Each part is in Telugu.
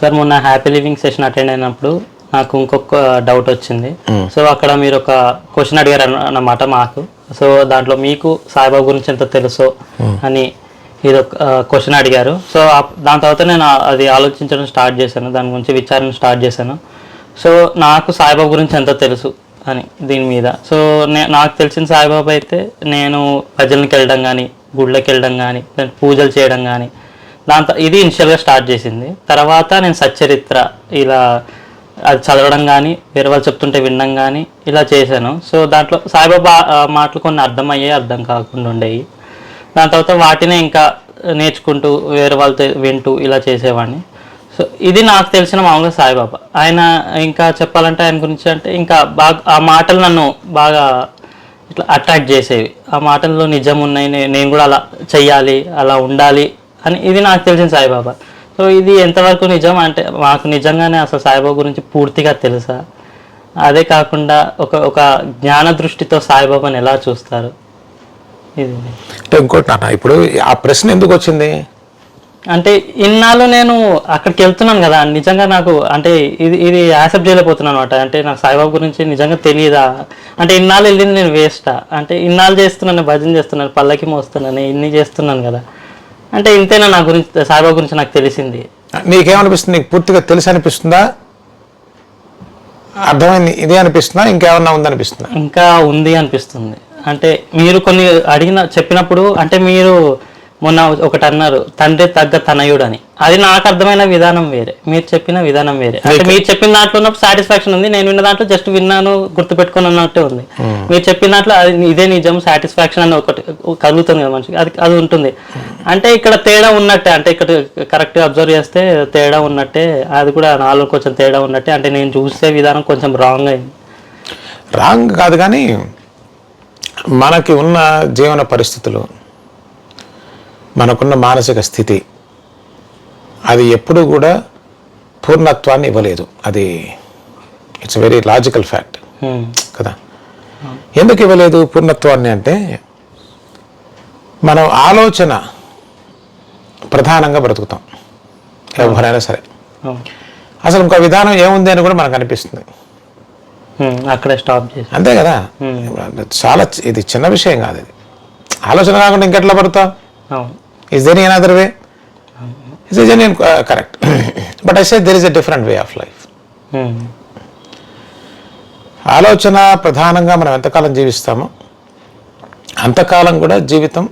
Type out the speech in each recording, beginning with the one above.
సార్ మొన్న హ్యాపీ లివింగ్ సెషన్ అటెండ్ అయినప్పుడు నాకు ఇంకొక డౌట్ వచ్చింది. సో అక్కడ మీరు ఒక క్వశ్చన్ అడిగారు అన్న- అన్నమాట మాకు. సో దాంట్లో మీకు సాయిబాబా గురించి ఎంత తెలుసో అని ఇది ఒక క్వశ్చన్ అడిగారు. సో దాని తర్వాత నేను అది ఆలోచించడం స్టార్ట్ చేశాను. దాని గురించి విచారణ స్టార్ట్ చేశాను. సో నాకు సాయిబాబా గురించి ఎంత తెలుసు అని దీని మీద. సో నే- నాకు తెలిసిన సాయిబాబా అయితే నేను భజనకి వెళ్ళడం కానీ గుళ్ళకి వెళ్ళడం కానీ పూజలు చేయడం కానీ దాంతో ఇది ఇనిషియల్గా స్టార్ట్ చేసింది. తర్వాత నేను సచ్చరిత్ర ఇలా అది చదవడం కానీ వేరే వాళ్ళు చెప్తుంటే వినడం కానీ ఇలా చేశాను. సో దాంట్లో సాయిబాబా ఆ, మాటలు కొన్ని అర్థమయ్యాయి అర్థం కాకుండా ఉండేవి దాని తర్వాత వాటినే ఇంకా నేర్చుకుంటూ వేరే వాళ్ళతో వింటూ ఇలా చేసేవాడిని. సో ఇది నాకు తెలిసిన మామూలుగా సాయిబాబా. ఆయన ఇంకా చెప్పాలంటే ఆయన గురించి అంటే ఇంకా బాగా ఆ మాటలు నన్ను బాగా ఇట్లా అట్రాక్ట్ చేసేవి. ఆ మాటల్లో నిజం ఉన్నాయి నేను కూడా అలా చెయ్యాలి అలా ఉండాలి అని ఇది నాకు తెలిసిన సాయిబాబా. సో ఇది ఎంతవరకు నిజం అంటే మాకు నిజంగానే అసలు సాయిబాబా గురించి పూర్తిగా తెలుసా? అదే కాకుండా ఒక ఒక జ్ఞాన దృష్టితో సాయిబాబాని ఎలా చూస్తారు? ఇది. అంటే ఇంకోటి నాన్న ఇప్పుడు ఆ ప్రశ్న ఎందుకు వచ్చింది? అంటే ఇన్నాళ్ళు నేను అక్కడికి వెళ్తున్నాను కదా నిజంగా నాకు అంటే ఇది ఇది యాక్సెప్ట్ చేయలేకపోతున్నాను అనమాట అంటే నాకు సాయిబాబా గురించి నిజంగా తెలియదా? అంటే ఇన్నాళ్ళు వెళ్ళింది నేను వేస్టా? అంటే ఇన్నాళ్ళు చేస్తున్నాను భజన చేస్తున్నాను పల్లకి మోస్తున్నాను ఇన్ని చేస్తున్నాను కదా. అంటే ఇంతేనా నా గురించి సాయిబాబా గురించి నాకు తెలిసింది. నీకేమనిపిస్తుంది? నీకు పూర్తిగా తెలుసు అనిపిస్తుందా? అర్థమైంది ఇదే అనిపిస్తుందా? ఇంకేమన్నా ఉందనిపిస్తుందా? ఇంకా ఉంది అనిపిస్తుంది. అంటే మీరు కొన్ని అడిగిన చెప్పినప్పుడు అంటే మీరు మొన్న ఒకటి అన్నారు తండ్రి తగ్గ తనయుడు అని అది నాకు అర్థమైన విధానం వేరే. మీరు చెప్పిన విధానం వేరే. అంటే మీరు చెప్పిన దాంట్లో ఉన్నప్పుడు సాటిస్ఫాక్షన్ ఉంది నేను విన్న దాంట్లో జస్ట్ విన్నాను గుర్తుపెట్టుకుని అన్నట్టే ఉంది. మీరు చెప్పిన దాంట్లో అది ఇదే నిజం సాటిస్ఫాక్షన్ అని ఒకటి కలుగుతుంది కదా మనిషికి. అది అది ఉంటుంది. అంటే ఇక్కడ తేడా ఉన్నట్టే అంటే ఇక్కడ కరెక్ట్గా అబ్జర్వ్ చేస్తే తేడా ఉన్నట్టే అది కూడా నాలో కొంచెం తేడా ఉన్నట్టే. అంటే నేను చూసే విధానం కొంచెం రాంగ్ అయింది. రాంగ్ కాదు కానీ మనకి ఉన్న జీవన పరిస్థితులు మనకున్న మానసిక స్థితి అది ఎప్పుడు కూడా పూర్ణత్వాన్ని ఇవ్వలేదు. అది ఇట్స్ వెరీ లాజికల్ ఫ్యాక్ట్. కదా? ఎందుకు ఇవ్వలేదు పూర్ణత్వాన్ని అంటే మనం ఆలోచన ప్రధానంగా బ్రతుకుతాం ఎవరైనా సరే. అవును. అసలు ఇంకో విధానం ఏముంది అని కూడా మనకు అనిపిస్తుంది. హ్మ్, అక్కడే స్టాప్ చేసి. అంతే కదా? చాలా చి- ఇది చిన్న విషయం కాదు ఇది. ఆలోచన కాకుండా ఇంకెట్లా పడతావు is there another way is is an correct but I say there is a different way of life hmm, ఆలోచన ప్రధానంగా మనం ఎంతకాలం జీవిస్తామో అంతకాలం కూడా జీవితం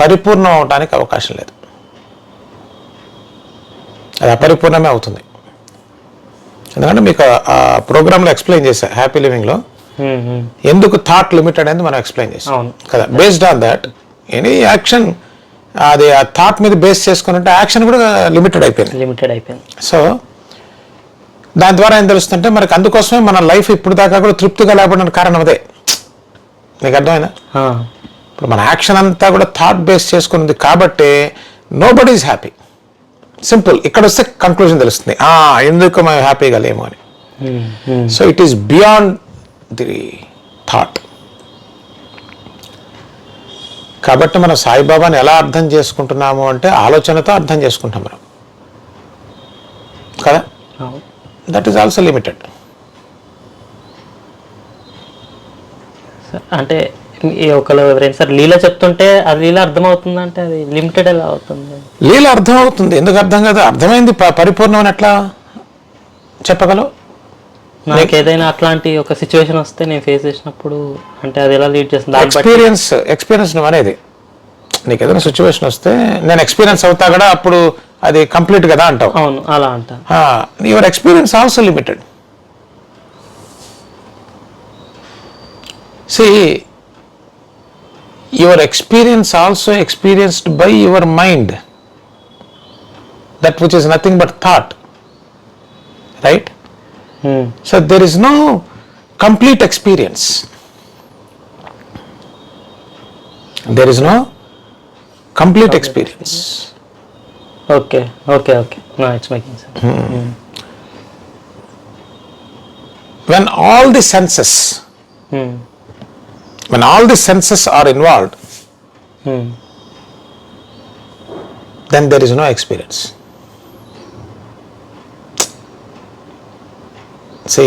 పరిపూర్ణం అవడానికి అవకాశం లేదు. అది అపరిపూర్ణమే అవుతుంది. ఎందుకంటే మీకు ఆ- ప్రోగ్రాంలో ఎక్స్ప్లెయిన్ చేశా హ్యాపీ లివింగ్లో. హ్మ్, హ్మ్. ఎందుకు థాట్ లిమిటెడ్ అనేది మనం ఎక్స్ప్లెయిన్ చేసాం. కదా based on that any action అది ఆ థాట్ మీద బేస్ చేసుకుని ఉంటే యాక్షన్ కూడా లిమిటెడ్ అయిపోయింది. లిమిటెడ్ అయిపోయింది. సో దాని ద్వారా ఏం తెలుస్తుంటే మనకి అందుకోసమే మన లైఫ్ ఇప్పుడు దాకా కూడా తృప్తిగా లేకపోవడానికి కారణం అదే. నీకు అర్థమైందా? ఆ, ఇప్పుడు మన యాక్షన్ అంతా కూడా థాట్ బేస్ చేసుకున్నది కాబట్టి nobody is happy simple ఇక్కడ వస్తే కంక్లూజన్ తెలుస్తుంది. ఆ, ఎందుకు మేము హ్యాపీగా లేము అని. So it is beyond the thought కాబట్టి మనం సాయిబాబాని ఎలా అర్థం చేసుకుంటున్నాము అంటే ఆలోచనతో అర్థం చేసుకుంటాం మనం. కదా. దట్ ఈస్ ఆల్సో లిమిటెడ్ అంటే ఈ ఒకళ్ళు ఎవరైనా సార్ లీల చెప్తుంటే అది లీల అర్థమవుతుంది అంటే అది లిమిటెడ్ ఎలా అవుతుంది? లీల అర్థం అవుతుంది ఎందుకు అర్థం కదా? అర్థమైంది పరిపూర్ణం అని ఎట్లా చెప్పగలవు? నాకు ఏదైనా అట్లాంటి ఒక సిచ్యువేషన్ వస్తే నేను ఫేస్ చేసినప్పుడు అంటే అది ఎలా లీడ్ చేస్తుంది? ఎక్స్పీరియన్స్ ఎక్స్పీరియన్స్ అనేది. నీకు ఏదైనా సిచ్యువేషన్ వస్తే నేను ఎక్స్పీరియన్స్ అవుతా కూడా అప్పుడు అది కంప్లీట్ కదా అంటావు. అవును అలా అంట your experience also limited see your experience also experienced by your mind that which is nothing but thought right So there is no complete experience. There is no complete okay. experience. Okay, okay, okay. No, it's making sense. Hmm. hmm. When all the senses, hmm. when all the senses are involved, hmm. then there is no experience. See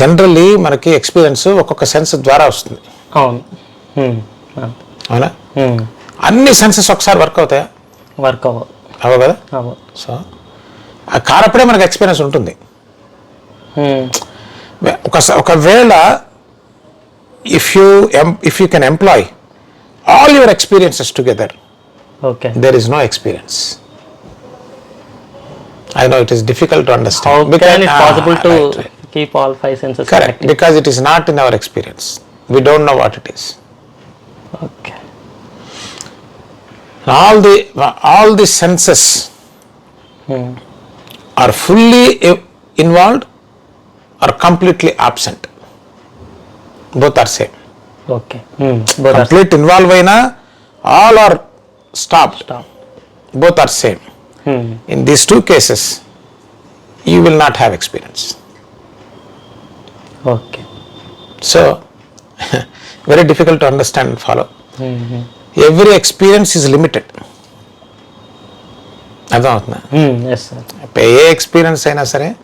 generally మనకి ఎక్స్పీరియన్స్ ఒక్కొక్క సెన్స్ ద్వారా వస్తుంది. అవును. అవునా? అన్ని సెన్సెస్ ఒకసారి వర్క్ అవుతాయా? వర్క్ అవ్వదు అవ్వ కదా? సో ఆ కారప్పుడే మనకు ఎక్స్పీరియన్స్ ఉంటుంది. ఒక ఒకవేళ if you if you can employ all your experiences together okay there is no experience. I know it is difficult to understand. Can it ah, possible to right, right. Keep all five senses Correct, because it is not in our experience. We don't know what it is. Okay All the all the senses are fully involved or completely absent. Both are same. Okay both are Complete involved అయినా all are stopped. Stop Both are same. In these two cases, you will not have experience. Okay So, very difficult to understand and follow. Every experience is limited. అర్థమవుతుందా? ఇప్పుడు ఏ ఎక్స్పీరియన్స్ అయినా సరే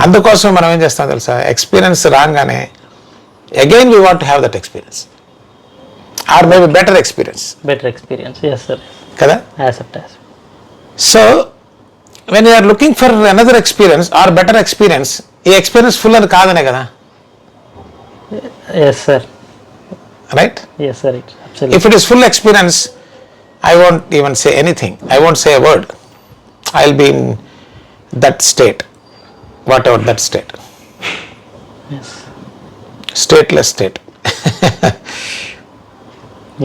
అందుకోసం మనం ఏం చేస్తాం తెలుసా? ఎక్స్పీరియన్స్ రాగానే again we want have that experience or maybe better experience better experience కదా? So when you're looking for another experience or better experience ఈ ఎక్స్పీరియన్స్ ఫుల్ అని కాదనే కదా yes sir right yes sir it's If it is full experience, I won't even say anything. I won't say a word. I'll be in that state, whatever that state, yes stateless state.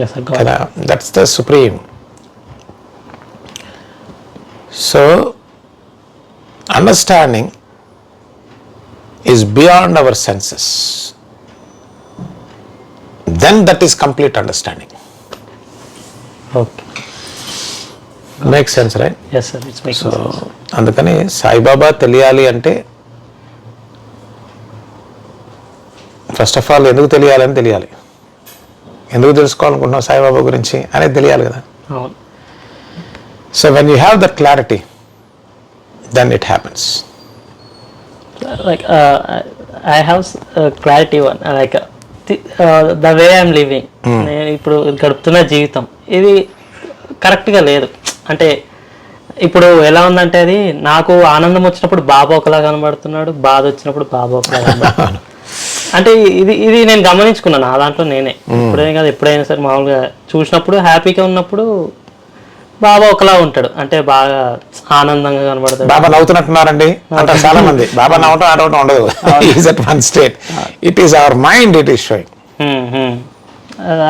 Yes sir God understanding is beyond our senses then that is complete understanding make sense right so అందుకని సాయిబాబా తెలియాలి అంటే ఫస్ట్ ఆఫ్ ఆల్ ఎందుకు తెలియాలని తెలియాలి. ఎందుకు తెలుసుకోవాలనుకుంటున్నావు సాయిబాబా గురించి అనేది తెలియాలి కదా. So when you have that clarity then it happens like uh, I have uh, clarity one uh, like the way I'm living నేను ఇప్పుడు గడుపుతున్న జీవితం. ఇది కరెక్ట్గా లేదు. అంటే ఇప్పుడు ఎలా ఉందంటే అది నాకు ఆనందం వచ్చినప్పుడు బాబా ఒకలా కనబడుతున్నాడు బాధ వచ్చినప్పుడు బాబా ఒకలా కనబడుతున్నాడు. అంటే ఇది ఇది నేను గమనించుకున్నాను నా దాంట్లో నేనే. ఇప్పుడే కాదు ఎప్పుడైనా సరే మామూలుగా చూసినప్పుడు హ్యాపీగా ఉన్నప్పుడు బాబా ఒకలా ఉంటాడు. అంటే బాగా ఆనందంగా కనబడతాడు. బాబా నవ్వుతున్నట్టున్నారండి. అంటారు చాలా మంది బాబా నవ్వటం ఆడవటం ఉండదు. Is at one state it is our mind it is showing.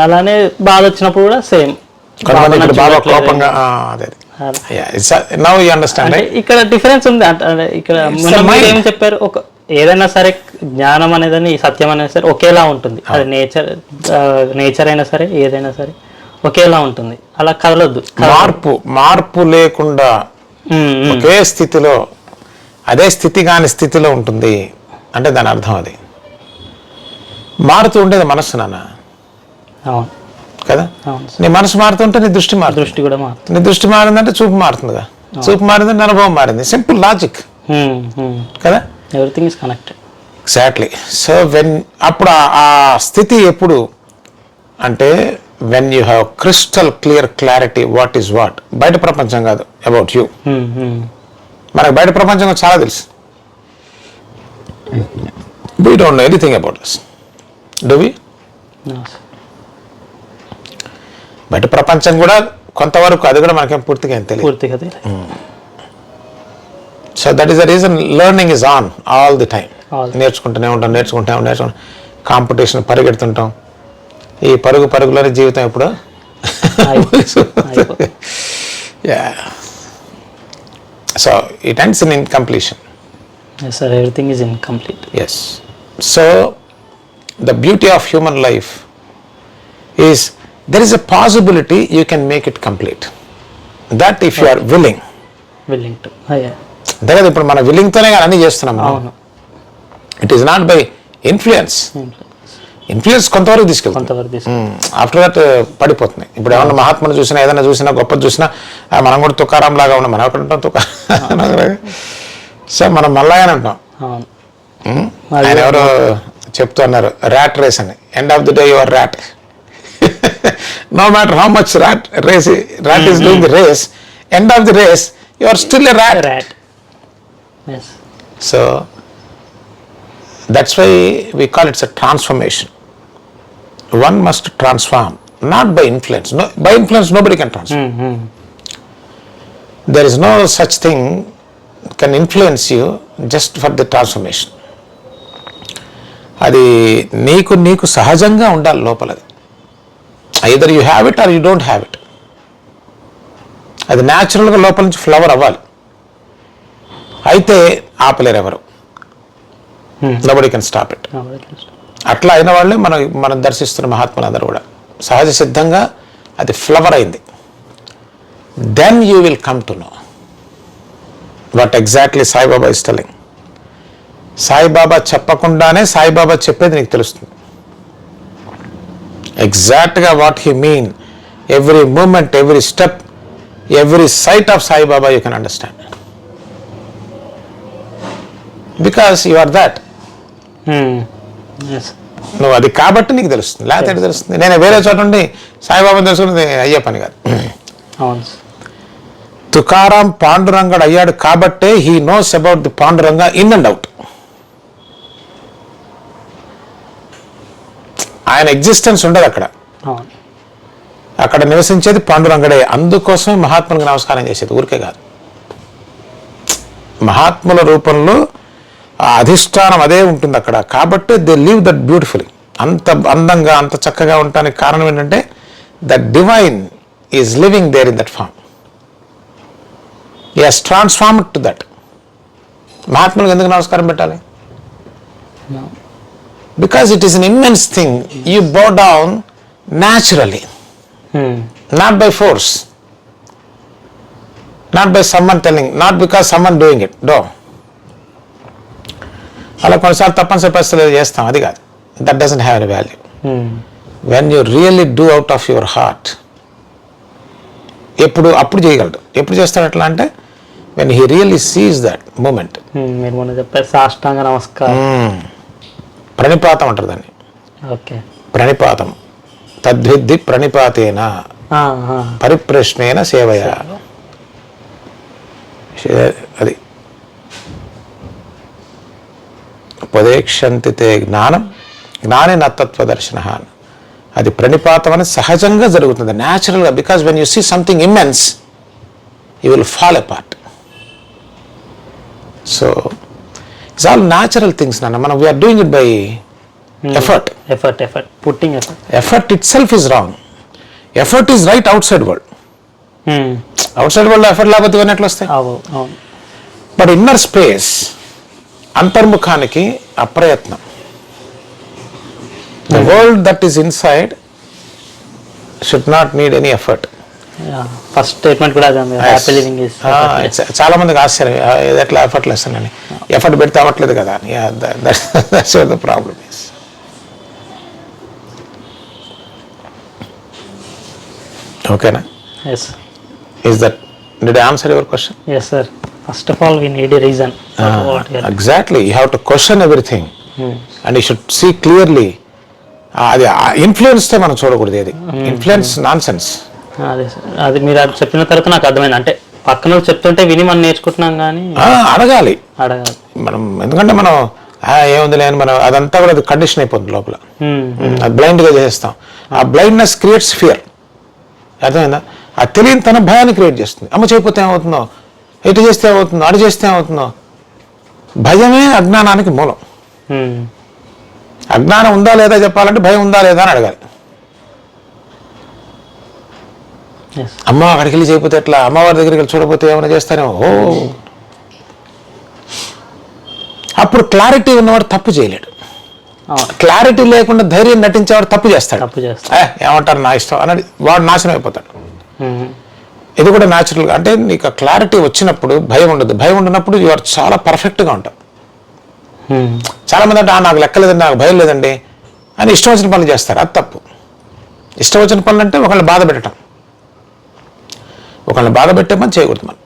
అలానే బాధ వచ్చినప్పుడు కూడా సేమ్. బాబా కోపంగా అదే యూ అండర్స్టాండ్ ఇక్కడ డిఫరెన్స్ ఉంది అంటే ఇక్కడ ఏం చెప్పారు? ఒక ఏదైనా సరే జ్ఞానం అనేదని సత్యం అనేది సరే ఒకేలా ఉంటుంది. అది నేచర్ నేచర్ అయినా సరే ఏదైనా సరే. ఒకేలా ఉంటుంది. అలా కదలొద్దు. మార్పు మార్పు లేకుండా. ఒకే స్థితిలో అదే స్థితి కాని స్థితిలో ఉంటుంది. అంటే దాని అర్థం అది. మారుతూ ఉండేది మనస్సు నాన్న. అవును. కదా? నీ మనసు మారుతుంటే నీ దృష్టి మారుతుంది. దృష్టి కూడా మారుతుంది. నీ దృష్టి మారిందంటే చూపు మారుతుందిగా చూపు మారిందంటే అనుభవం మారింది. సింపుల్ లాజిక్ కదా? Everything is connected exactly so when అప్పుడు ఆ స్థితి ఎప్పుడు అంటే when you have crystal clear clarity what is what బయట ప్రపంచం కాదు. అబౌట్ యూ మనకు బయట ప్రపంచం చాలా తెలుసు. We don't know anything about us do we బయట ప్రపంచం కూడా కొంతవరకు అది కూడా మనకేం పూర్తిగా ఏం తెలియదు. పూర్తిగా. So that is the reason learning is on all the All. నేర్చుకుంటూనే ఉంటాం నేర్చుకుంటాం నేర్చుకుంటాం కాంపిటీషన్ పరిగెడుతుంటాం. ఈ పరుగు పరుగులోనే జీవితం ఎప్పుడు so it ends in incompletion is incomplete. Yes. So, the beauty of human life is there is a possibility you can make it complete. That if you are willing. Willing to. Ah, yeah. అంతే కదా ఇప్పుడు మన విల్లింగ్తోనే కానీ అన్ని చేస్తున్నాం మనం it is not by influence influence కొంతవరకు తీసుకెళ్తాం కొంతవరకు తీసుకు ఆఫ్టర్ దట్ పడిపోతుంది ఇప్పుడు ఏమన్నా మహాత్ములు చూసినా ఏదైనా చూసినా గొప్ప చూసినా మనం కూడా తుకారాం లాగా ఉన్నాం. మనం ఉంటాం? తుకారం సో మనం మళ్ళాగానే ఉంటాం. ఆయన ఎవరో చెప్తున్నారు ర్యాట్ రేస్ అని. End of the day your rat no matter how much rat race rat is doing the race end of the race you are still a rat So that's why we call it a transformation. One must transform, not by influence. No, by influence, nobody can transform. Hmm, There is no such thing can influence you just for the transformation. అది నీకు నీకు సహజంగా ఉండాలి లోపల అది either you have it or you don't have it అది న్యాచురల్గా లోపల నుంచి ఫ్లవర్ అవ్వాలి అయితే ఆపలేరు ఎవరు నబడి కెన్ స్టాప్ ఇట్ అట్లా అయిన వాళ్ళే మనం మనం దర్శిస్తున్న మహాత్ములందరూ కూడా. సహజ సిద్ధంగా అది ఫ్లవర్ అయింది. Then you will come to know what exactly Saibaba is telling Saibaba చెప్పకుండానే సాయిబాబా చెప్పేది నీకు తెలుస్తుంది. ఎగ్జాక్ట్గా what he mean every moment every step every sight of Saibaba you can understand because you are that నువ్వు అది కాబట్టి నీకు తెలుస్తుంది. లేకపోతే తెలుస్తుంది. నేను వేరే చోట ఉండి సాయిబాబా తెలుసుకున్నది అయ్యే పని కాదు. తుకారాం పాండురంగడు అయ్యాడు కాబట్టే he knows about the Panduranga in and out ఆయన ఎగ్జిస్టెన్స్ ఉండదు అక్కడ. అక్కడ నివసించేది పాండురంగడే. అందుకోసమే మహాత్ములకు నమస్కారం చేసేది. ఊరికే కాదు. మహాత్ముల రూపంలో ఆ అధిష్టానం అదే ఉంటుంది అక్కడ. కాబట్టి దే లివ్ దట్ బ్యూటిఫుల్లీ అంత అందంగా అంత చక్కగా ఉండటానికి కారణం ఏంటంటే that divine is living there in that form as transformed to that మహాత్ములకు ఎందుకు నమస్కారం పెట్టాలి. Because it is an immense thing you bow down naturally not by force. Not by someone telling. Not because someone doing it. No. అలా కొన్నిసార్లు తప్పనిసరి పరిస్థితులు చేస్తాం. అది కాదు. That doesn't have an value Hmm. When you really do out of your heart ఎప్పుడు అప్పుడు చేయగలడు. ఎప్పుడు చేస్తాడు ఎట్లా అంటే when he really seize that moment Hmm. మీరు మొన్న చెప్పారు సాష్టాంగ నమస్కారం. ప్రణిపాతం అంటారు దాన్ని. ఓకే. ప్రణిపాతం. తద్విద్ధి ప్రణిపాతేన. పరిప్రశ్నేన సేవయ. అది ఉపదేక్షంతి తే జ్ఞానం జ్ఞాని నత్తత్వ దర్శన అది ప్రణిపాతం అనేది సహజంగా జరుగుతుంది న్యాచురల్గా because when you see something immense you will fall part so it's all natural things నాన్న మనం we are doing it by effort effort effort putting effort effort itself is wrong effort is right outside world outside world effort లేకపోతే ఇవన్నీ ఎట్లా వస్తాయి? బట్ ఇన్నర్ స్పేస్ అంతర్ముఖానికి అప్రయత్నం. The world that is inside should not need any effort first statement కూడా ఇస్ చాలా మందికి ఆశ్చర్యం. ఇది ఎట్లా ఎఫర్ట్ లేస్తానని ఎఫర్ట్ పెడితే అవ్వట్లేదు కదా దట్స్ ద ప్రాబ్లమ్ ఇస్ ఓకేనా yes is that did answer your question yes sir first of all we need a reason exactly you have to question everything and you should see clearly అది ఇన్ఫ్లుయెన్స్తో మనం చూడకూడదు అది ఇన్ఫ్లుయెన్స్ నాన్ సెన్స్ అదే సార్. అది మీరు అది చెప్పిన తర్వాత నాకు అర్థమైంది. అంటే పక్కన చెప్తుంటే విని మనం నేర్చుకుంటున్నాం కానీ అడగాలి. అడగాలి. మనం ఎందుకంటే మనం "ఆ, ఏముందిలే అని మనం అదంతా కూడా అది కండిషన్ అయిపోతుంది లోపల. Hmm. అది బ్లైండ్గా చేసేస్తాం. ఆ బ్లైండ్నెస్ క్రియేట్స్ ఫియర్ అర్థమైందా? ఆ తెలియని తన భయాన్ని క్రియేట్ చేస్తుంది. అమ్మ చేయకపోతే ఏమవుతుందో? ఇటు చేస్తే ఏమవుతుందో అటు చేస్తే ఏమవుతుందో భయమే అజ్ఞానానికి మూలం. అజ్ఞానం ఉందా లేదా చెప్పాలంటే భయం ఉందా లేదా అని అడగాలి. అమ్మ అక్కడికి వెళ్ళి చేయకపోతే ఎట్లా? అమ్మవారి దగ్గరికి వెళ్ళి చూడకపోతే ఏమైనా చేస్తారేమో? ఓ. అప్పుడు క్లారిటీ ఉన్నవాడు తప్పు చేయలేడు. క్లారిటీ లేకుండా ధైర్యం నటించేవాడు తప్పు చేస్తాడు. తప్పు చేస్తాం ఏ, ఏమంటారు నా ఇష్టం? అని వాడు నాశనం అయిపోతాడు. ఇది కూడా న్యాచురల్గా అంటే నీకు క్లారిటీ వచ్చినప్పుడు భయం ఉండదు. భయం ఉన్నప్పుడు యు ఆర్ చాలా పర్ఫెక్ట్గా ఉంటావు. Hmm. చాలా మంది అంటే "ఆ, నాకు లెక్కలేదండి నాకు భయం లేదండి అని ఇష్టం వచ్చిన పనులు చేస్తారు అది తప్పు. ఇష్టం వచ్చిన పనులు అంటే ఒకళ్ళని బాధ పెట్టడం. ఒకళ్ళని బాధ పెట్టే పని చేయకూడదు మనం.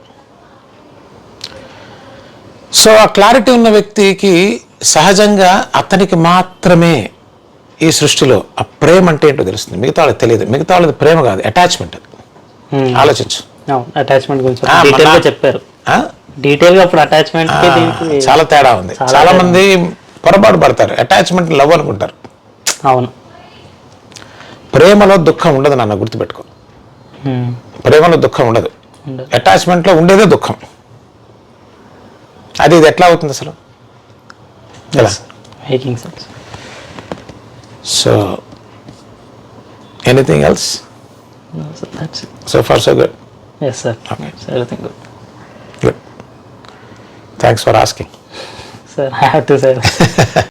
సో ఆ క్లారిటీ ఉన్న వ్యక్తికి సహజంగా అతనికి మాత్రమే ఈ సృష్టిలో ఆ ప్రేమ అంటే ఏంటో తెలుస్తుంది. మిగతా వాళ్ళకి తెలియదు. మిగతా వాళ్ళది ప్రేమ కాదు అటాచ్మెంట్ అది. ఆలోచించు. అవును అటాచ్మెంట్ గురించి చెప్పారు? డీటెయిల్గా అప్పుడు అటాచ్మెంట్ చాలా తేడా ఉంది. చాలా. మంది పొరపాటు పడతారు. అటాచ్మెంట్ లవ్ అనుకుంటారు. అవును. ప్రేమలో దుఃఖం ఉండదు నాన్న గుర్తుపెట్టుకో. ఉమ్. ప్రేమలో దుఃఖం ఉండదు. అటాచ్మెంట్లో ఉండేదే దుఃఖం. అది ఇది ఎట్లా అవుతుంది అసలు? ఎలా? Making sense so anything else No, that's it. So far, so good. Yes, sir. Okay. So everything good. Good. Thanks for asking. Sir, I have to say.